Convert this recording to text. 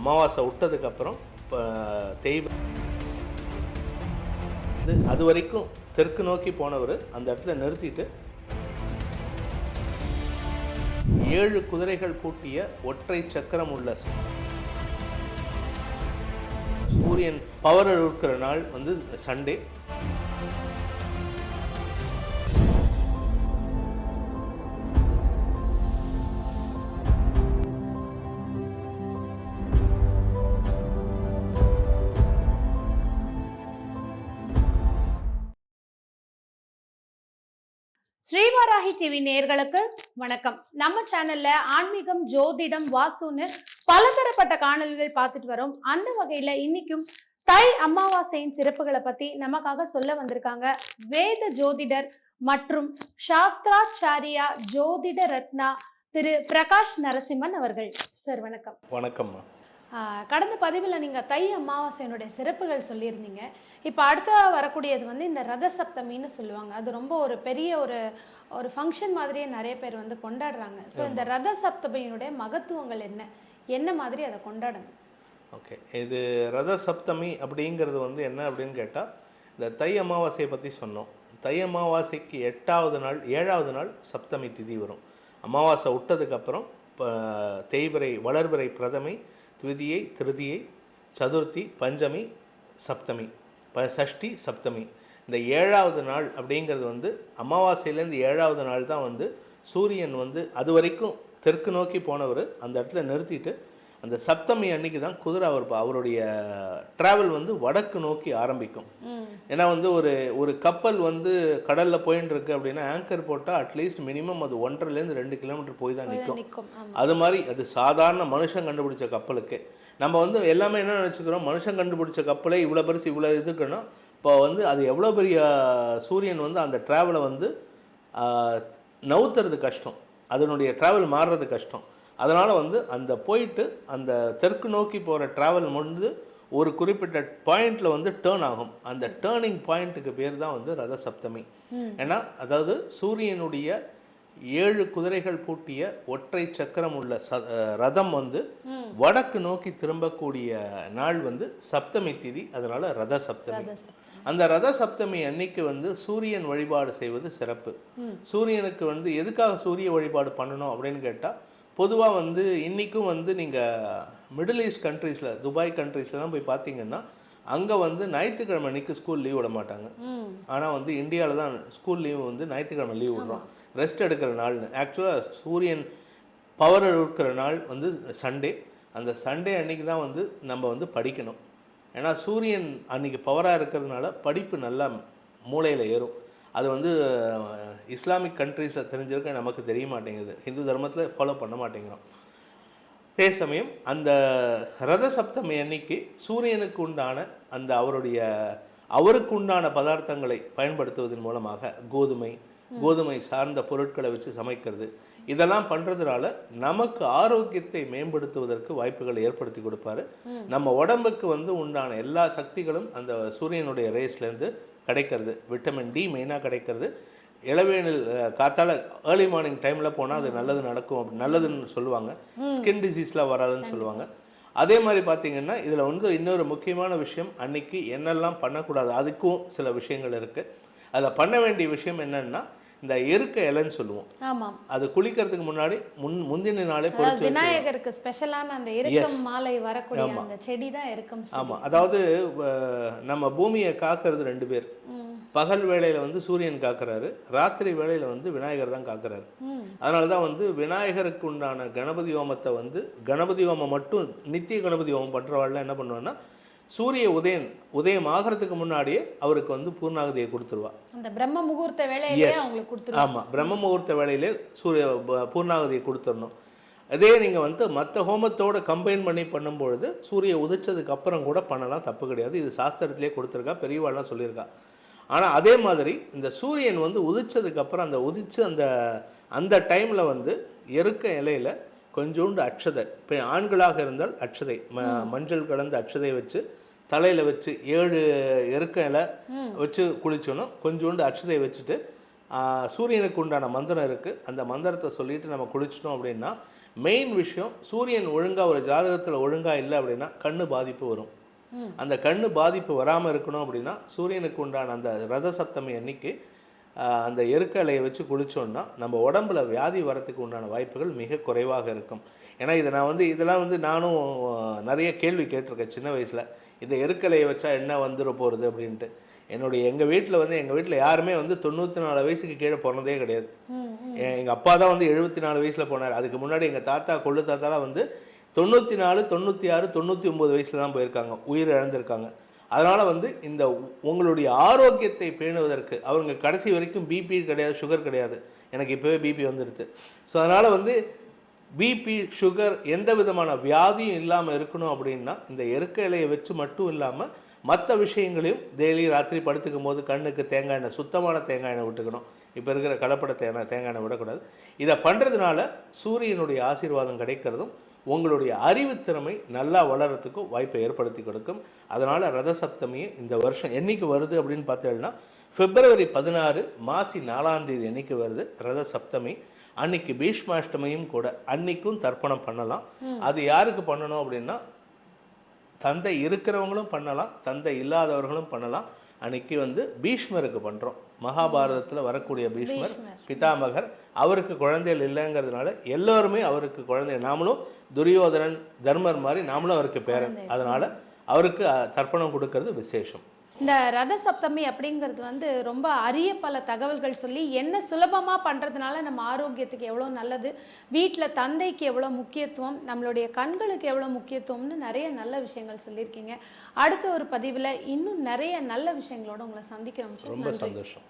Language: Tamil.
அமாவாசை விட்டதுக்கப்புறம் இப்போ தேய்வ இது அது வரைக்கும் தெற்கு நோக்கி போனவர் அந்த இடத்துல நிறுத்திட்டு ஏழு குதிரைகள் பூட்டிய ஒற்றை சக்கரம் உள்ள சூரியன் பவர் இருக்கிற நாள் வந்து சண்டே ஸ்ரீவாராகி டிவி நேயர்களுக்கு வணக்கம். நம்ம சேனல்ல ஆன்மீகம் ஜோதிடம் வாஸ்துன்னு பலதரப்பட்ட காணொளிகள் பார்த்துட்டு வரோம். அந்த வகையில இன்னைக்கும் தை அமாவாசையின் சிறப்புகளை பத்தி நமக்காக சொல்ல வந்திருக்காங்க வேத ஜோதிடர் மற்றும் சாஸ்திராச்சாரியா ஜோதிட ரத்னா திரு பிரகாஷ் நரசிம்மன் அவர்கள். சார் வணக்கம். வணக்கம்மா. ஆஹ் கடந்த பதிவில் நீங்கள் தை அமாவாசையினுடைய சிறப்புகள் சொல்லியிருந்தீங்க. இப்போ அடுத்த வரக்கூடியது வந்து இந்த ரத சப்தமின்னு சொல்லுவாங்க. அது ரொம்ப ஒரு பெரிய ஒரு ஒரு ஃபங்க்ஷன் மாதிரியே நிறைய பேர் வந்து கொண்டாடுறாங்க. ஸோ இந்த ரத சப்தமியினுடைய மகத்துவங்கள் என்ன? என்ன மாதிரி அதை கொண்டாடணும்? ஓகே இது ரத சப்தமி அப்படிங்கிறது வந்து என்ன அப்படின்னு கேட்டால் இந்த தை அமாவாசையை பற்றி சொன்னோம். தை அமாவாசைக்கு எட்டாவது நாள் ஏழாவது நாள் சப்தமி திதி வரும். அமாவாசை விட்டதுக்கப்புறம் இப்போ தேய்பிறை வளர்பிறை பிரதமை துவிதியை திருதியை சதுர்த்தி பஞ்சமி சப்தமி. ப சஷ்டி சப்தமி. இந்த ஏழாவது நாள் அப்படிங்கிறது வந்து அமாவாசையிலேருந்து ஏழாவது நாள் தான் வந்து சூரியன் வந்து அது வரைக்கும் தெற்கு நோக்கி போனவர் அந்த இடத்துல நிறுத்திட்டு அந்த சப்தமி அன்னைக்கு தான் குதிரை அவர் அவருடைய டிராவல் வந்து வடக்கு நோக்கி ஆரம்பிக்கும். ஏன்னா வந்து ஒரு ஒரு கப்பல் வந்து கடலில் போயின்னு இருக்கு அப்படின்னா ஆங்கர் போட்டால் அட்லீஸ்ட் மினிமம் அது ஒன்றரைலேருந்து ரெண்டு கிலோமீட்டர் போய் தான் நிற்கும் அது மாதிரி அது சாதாரண மனுஷன் கண்டுபிடிச்ச கப்பலுக்கு. நம்ம வந்து எல்லாமே என்ன நினச்சிக்கிறோம்? மனுஷன் கண்டுபிடிச்ச கப்பலே இவ்வளோ பெருசு இவ்வளோ இதுக்குன்னா இப்போ வந்து அது எவ்வளோ பெரிய சூரியன் வந்து அந்த ட்ராவலை வந்து நவுத்துறது கஷ்டம். அதனுடைய ட்ராவல் மாறுறது கஷ்டம். அதனால் வந்து அந்த போயிட்டு அந்த தெற்கு நோக்கி போகிற ட்ராவல் வந்து ஒரு குறிப்பிட்ட பாயிண்டில் வந்து டேர்ன் ஆகும். அந்த டேர்னிங் பாயிண்ட்டுக்கு பேர் தான் வந்து ரத சப்தமி ஏன்னா அதாவது சூரியனுடைய ஏழு குதிரைகள் பூட்டிய ஒற்றை சக்கரம் உள்ள ச ரதம் வந்து வடக்கு நோக்கி திரும்பக்கூடிய நாள் வந்து சப்தமி திதி. அதனால ரத சப்தமி ரத சப்தமி. அந்த ரத சப்தமி அன்னைக்கு வந்து சூரியன் வழிபாடு செய்வது சிறப்பு. சூரியனுக்கு வந்து எதுக்காக சூரிய வழிபாடு பண்ணணும் அப்படின்னு கேட்டால் பொதுவாக வந்து இன்றைக்கும் வந்து நீங்கள் மிடில் ஈஸ்ட் கண்ட்ரீஸில் துபாய் கண்ட்ரீஸ்லாம் போய் பார்த்தீங்கன்னா அங்கே வந்து ஞாயிற்றுக்கிழமை அன்னைக்கு ஸ்கூல் லீவ் விட மாட்டாங்க. ஆனால் வந்து இந்தியாவில் தான் ஸ்கூல் லீவ் வந்து ஞாயிற்றுக்கிழமை லீவ் விடுறோம். ரெஸ்ட் எடுக்கிற நாள்னு. ஆக்சுவலாக சூரியன் பவர் இருக்கிற நாள் வந்து சண்டே அந்த சண்டே அன்னைக்கு தான் வந்து நம்ம வந்து படிக்கணும். ஏன்னா சூரியன் அன்னைக்கு பவராக இருக்கிறதுனால படிப்பு நல்லா மூளையில் ஏறும். அது வந்து இஸ்லாமிக் கண்ட்ரீஸில் தெரிஞ்சிருக்க நமக்கு தெரிய மாட்டேங்குது. ஹிந்து தர்மத்தில் ஃபாலோ பண்ண மாட்டேங்கிறோம். அதே சமயம் அந்த ரத சப்தமி அன்னைக்கு சூரியனுக்கு உண்டான அந்த அவருடைய அவருக்கு உண்டான பதார்த்தங்களை பயன்படுத்துவதன் மூலமாக கோதுமை கோதுமை சார்ந்த பொருட்களை வச்சு சமைக்கிறது. இதெல்லாம் பண்ணுறதுனால நமக்கு ஆரோக்கியத்தை மேம்படுத்துவதற்கு வாய்ப்புகளை ஏற்படுத்தி கொடுப்பாரு. நம்ம உடம்புக்கு வந்து உண்டான எல்லா சக்திகளும் அந்த சூரியனுடைய ரேஸ்லேருந்து கிடைக்கிறது. விட்டமின் டி மெயினாக கிடைக்கிறது. இளவேனில் காத்தால ஏர்லி மார்னிங் டைமில் போனால் அது நல்லது நடக்கும் அப்படி நல்லதுன்னு சொல்லுவாங்க. ஸ்கின் டிசீஸ்லாம் வராதுன்னு சொல்லுவாங்க. அதே மாதிரி பார்த்தீங்கன்னா இதில் வந்து இன்னொரு முக்கியமான விஷயம் அன்னைக்கு என்னெல்லாம் பண்ணக்கூடாது அதுக்கும் சில விஷயங்கள் இருக்குது அதில் பண்ண வேண்டிய விஷயம் என்னன்னா இந்த எருக்க இலைன்னு சொல்லுவோம். ஆமாம். அது குளிக்கிறதுக்கு முன்னாடி முன் முந்தின நாளே பொறிச்சு விநாயகருக்கு ஸ்பெஷலான அந்த எருக்கம் மாலை வரக்கூடிய அந்த செடி தான் எருக்கம் செடி. ஆமாம் அதாவது நம்ம பூமியை காக்கிறது ரெண்டு பேர். பகல் வேளையில் வந்து சூரியன் காக்கிறாரு ராத்திரி வேளையில் வந்து விநாயகர் தான் காக்கிறாரு. அதனால தான் வந்து விநாயகருக்கு உண்டான கணபதி ஹோமத்தை வந்து கணபதி ஹோமம் மட்டும் நித்திய கணபதி ஹோமம் பண்ணுறவாள்லாம் என்ன பண்ணுவான்னா சூரிய உதயம் உதயம் ஆகிறதுக்கு முன்னாடியே அவருக்கு வந்து பூர்ணாகதியை கொடுத்துருவா. அந்த பிரம்ம முகூர்த்த கொடுத்துருவாங்க ஆமாம் பிரம்ம முகூர்த்த வேளையிலே சூரிய பூர்ணாகதியை கொடுத்துடணும். அதே நீங்கள் வந்து மற்ற ஹோமத்தோட கம்பைன் பண்ணி பண்ணும்பொழுது சூரிய உதிச்சதுக்கு அப்புறம் கூட பண்ணலாம். தப்பு கிடையாது. இது சாஸ்திரத்திலே கொடுத்துருக்கா. பெரியவாள்லாம் சொல்லியிருக்கா. ஆனால் அதே மாதிரி இந்த சூரியன் வந்து உதிச்சதுக்கு அப்புறம் அந்த உதிச்சு அந்த அந்த டைமில் வந்து எருக்க இலையில கொஞ்சோண்டு அட்சதை இப்போ ஆண்களாக இருந்தால் அட்சதை ம மஞ்சள் கலந்த அட்சதை வச்சு தலையில் வச்சு ஏழு எருக்க இலை வச்சு குளிச்சோன்னா கொஞ்சோண்டு அட்சதை வச்சுட்டு சூரியனுக்கு உண்டான மந்திரம் இருக்குது அந்த மந்திரத்தை சொல்லிட்டு நம்ம குளிச்சிட்டோம் அப்படின்னா மெயின் விஷயம் சூரியன் ஒழுங்காக ஒரு ஜாதகத்தில் ஒழுங்காக இல்லை அப்படின்னா கண்ணு பாதிப்பு வரும். அந்த கண்ணு பாதிப்பு வராமல் இருக்கணும் அப்படின்னா சூரியனுக்கு உண்டான அந்த ரத சப்தமி அன்னைக்கு அந்த எருக்க இலையை வச்சு குளித்தோன்னா நம்ம உடம்புல வியாதி வரத்துக்கு உண்டான வாய்ப்புகள் மிக குறைவாக இருக்கும். ஏன்னா இதை நான் வந்து இதெல்லாம் வந்து நானும் நிறைய கேள்வி கேட்டிருக்கேன் சின்ன வயசில். இந்த எருக்கலையை வச்சா என்ன வந்துட போகிறது அப்படின்ட்டு. என்னுடைய எங்கள் வீட்டில் வந்து எங்கள் வீட்டில் யாருமே வந்து தொண்ணூற்றி நாலு வயசுக்கு கீழே பிறந்ததே கிடையாது. எங்கள் அப்பா தான் வந்து எழுபத்தி நாலு வயசில் போனார். அதுக்கு முன்னாடி எங்கள் தாத்தா கொள்ளு தாத்தாலாம் வந்து தொண்ணூற்றி நாலு தொண்ணூற்றி ஆறு தொண்ணூற்றி ஒம்பது வயசில் தான் போயிருக்காங்க. உயிர் இழந்திருக்காங்க. அதனால் வந்து இந்த உங்களுடைய ஆரோக்கியத்தை பேணுவதற்கு அவங்க கடைசி வரைக்கும் பிபி கிடையாது சுகர் கிடையாது. எனக்கு இப்போவே பிபி வந்துடுது ஸோ அதனால் வந்து பிபி சுகர் எந்த விதமான வியாதியும் இல்லாமல் இருக்கணும் அப்படின்னா இந்த எருக்க இலையை வச்சு மட்டும் இல்லாமல் மற்ற விஷயங்களையும் டெய்லி ராத்திரி படுத்துக்கும் போது கண்ணுக்கு தேங்காய் எண்ணெய் சுத்தமான தேங்காய் எண்ணெய் விட்டுக்கணும். இப்போ இருக்கிற கலப்பட தேங்காய் தேங்காய் எண்ணெய் விடக்கூடாது. இதை பண்ணுறதுனால சூரியனுடைய ஆசீர்வாதம் கிடைக்கிறதும் உங்களுடைய அறிவுத்திறமை நல்லா வளரத்துக்கும் வாய்ப்பை ஏற்படுத்தி கொடுக்கும். அதனால் ரத சப்தமியை இந்த வருஷம் என்னைக்கு வருது அப்படின்னு பார்த்தேன்னா பிப்ரவரி பதினாறு மாசி நாலாம் தேதி என்னைக்கு வருது? ரத சப்தமி அன்னைக்கு பீஷ்மாஷ்டமியும் கூட அன்னைக்கும் தர்ப்பணம் பண்ணலாம். அது யாருக்கு பண்ணணும் அப்படின்னா தந்தை இருக்கிறவங்களும் பண்ணலாம் தந்தை இல்லாதவர்களும் பண்ணலாம். அன்னைக்கு வந்து பீஷ்மருக்கு பண்ணுறோம் மகாபாரதத்தில் வரக்கூடிய பீஷ்மர். பிதாமகர் அவருக்கு குழந்தைகள் இல்லைங்கிறதுனால எல்லோருமே அவருக்கு குழந்தை. நாமளும் துரியோதனன் தர்மர் மாதிரி நாமளும் அவருக்கு பேரன். அதனால அவருக்கு தர்ப்பணம் கொடுக்கறது விசேஷம். இந்த ரத சப்தமி அப்படிங்கிறது வந்து ரொம்ப அரிய பல தகவல்கள் சொல்லி என்ன சுலபமா பண்றதுனால நம்ம ஆரோக்கியத்துக்கு எவ்வளோ நல்லது வீட்டில் தந்தைக்கு எவ்வளோ முக்கியத்துவம் நம்மளுடைய கண்களுக்கு எவ்வளோ முக்கியத்துவம்னு நிறைய நல்ல விஷயங்கள் சொல்லியிருக்கீங்க. அடுத்த ஒரு பதிவில் இன்னும் நிறைய நல்ல விஷயங்களோட உங்களை சந்திக்கிறோம். ரொம்ப சந்தோஷம்.